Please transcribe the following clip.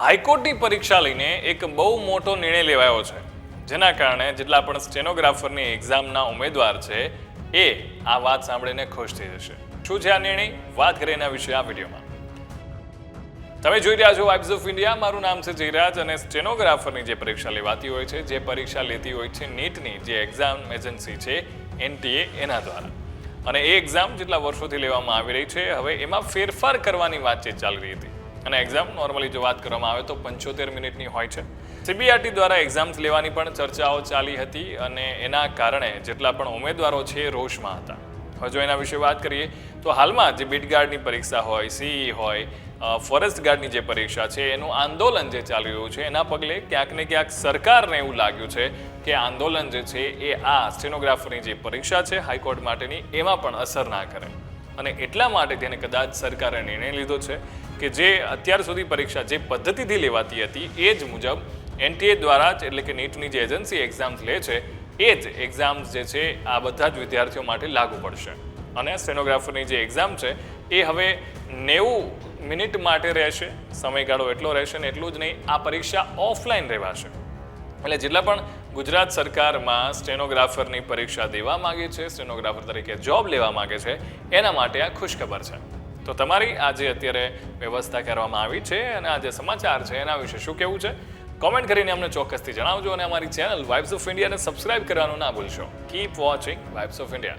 હાઈકોર્ટની પરીક્ષા લઈને એક બહુ મોટો નિર્ણય લેવાયો છે, જેના કારણે જેટલા પણ સ્ટેનોગ્રાફરની એક્ઝામના ઉમેદવાર છે, એ આ વાત સાંભળીને ખુશ થઈ જશે. શું છે આ નિર્ણય? વાત કરીએ એના વિશે આ વિડીયોમાં. તમે જોઈ રહ્યા છો વાઇબ્સ ઓફ ઇન્ડિયા મારું નામ છે જયરાજ અને સ્ટેનોગ્રાફરની જે પરીક્ષા લેવાતી હોય છે, જે પરીક્ષા લેતી હોય છે, નીટની જે એક્ઝામ એજન્સી છે, એનટીએ, એના દ્વારા. અને એ એક્ઝામ જેટલા વર્ષોથી લેવામાં આવી રહી છે, હવે એમાં ફેરફાર કરવાની વાતચીત ચાલી રહી હતી. અને એક્ઝામ નોર્મલી જો વાત કરવામાં આવે તો પંચોતેર મિનિટની હોય છે. સીબીઆરટી દ્વારા એક્ઝામ્સ લેવાની પણ ચર્ચાઓ ચાલી હતી અને એના કારણે જેટલા પણ ઉમેદવારો છે રોષમાં હતા. હવે જો એના વિશે વાત કરીએ તો હાલમાં જે બીટ ગાર્ડની પરીક્ષા હોય સીઈ હોય અ, ફોરેસ્ટ ગાર્ડની જે પરીક્ષા છે એનું આંદોલન જે ચાલી રહ્યું છે એના પગલે ક્યાંક ને ક્યાંક સરકારને એવું લાગ્યું છે કે આંદોલન જે છે એ આ સ્ટેનોગ્રાફરની જે પરીક્ષા છે હાઈકોર્ટ માટેની એમાં પણ અસર ના કરે. અને એટલા માટે તેને કદાચ સરકારે નિર્ણય લીધો છે કે જે અત્યાર સુધી પરીક્ષા જે પદ્ધતિથી લેવાતી હતી, એ જ મુજબ એનટીએ દ્વારા જ એટલે કે નીટની જે એજન્સી એક્ઝામ્સ લે છે, એ જ એક્ઝામ્સ જે છે, આ બધા જ વિદ્યાર્થીઓ માટે લાગુ પડશે. અને સ્ટેનોગ્રાફરની જે એક્ઝામ છે, એ હવે નેવું મિનિટ માટે રહેશે, સમયગાળો એટલો રહેશે ને એટલું જ નહીં, આ પરીક્ષા ઓફલાઈન રહેવાશે. એટલે જેટલા પણ ગુજરાત સરકારમાં સ્ટેનોગ્રાફરની પરીક્ષા દેવા માગે છે, સ્ટેનોગ્રાફર તરીકે જોબ લેવા માંગે છે, એના માટે આ ખુશખબર છે. તો તમારી આજે અત્યારે વ્યવસ્થા કરવામાં આવી છે અને આ જે સમાચાર છે એના વિશે શું કહેવું છે? કોમેન્ટ કરીને અમને ચોક્કસથી જણાવજો અને અમારી ચેનલ વાઇબ્સ ઓફ ઇન્ડિયાને સબસ્ક્રાઇબ કરવાનું ના ભૂલશો. Keep watching vibes of India